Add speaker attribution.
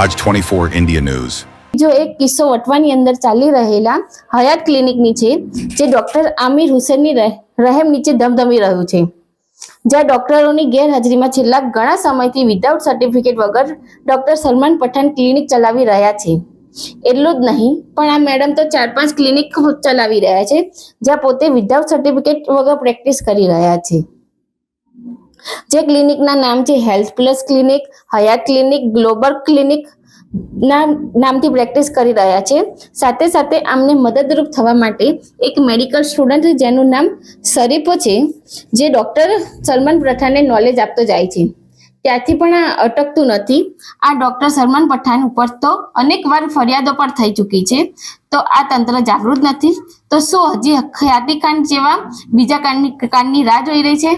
Speaker 1: આજ 24 India news
Speaker 2: જો એક કિસ્સો વટવાની અંદર ચાલી રહેલા હયાત ક્લિનિકની છે જે ડોક્ટર આમિર હુસેનની રહે- રહેમ નીચે ધમધમી રહ્યું છે જ્યાં ડોક્ટરોની ગેરહાજરીમાં છેલ્લા ઘણા સમયથી વિધાઉટ સર્ટિફિકેટ વગર ડોક્ટર સલમાન પઠાણ ક્લિનિક ચલાવી રહ્યા છે। એટલું જ નહીં, પણ આ મેડમ તો ચાર પાંચ ક્લિનિક ચલાવી રહ્યા છે, જ્યાં પોતે વિધાઉટ સર્ટિફિકેટ વગર પ્રેક્ટિસ કરી રહ્યા છે। જે ક્લિનિકના નામ છે health plus clinic, Hayat clinic, global clinic નામથી પ્રેક્ટિસ કરી રહ્યા છે. સાથે સાથે આમને મદદરૂપ થવા માટે એક મેડિકલ સ્ટુડન્ટ જેનું નામ શરીફો છે, જે ડૉક્ટર સલમાન પઠાણને નોલેજ આપતો જાય છે. ત્યાંથી પણ અટકતું નથી. આ ડૉક્ટર સલમાન પઠાણ ઉપર તો અનેક વાર ફરિયાદો પણ થઈ ચૂકી છે. તો આ તંત્ર જાગૃત નથી. તો શું હજી હયાતીકાંડ જેવા બીજા કાંડની કાંડની રાહ જોઈ રહી છે?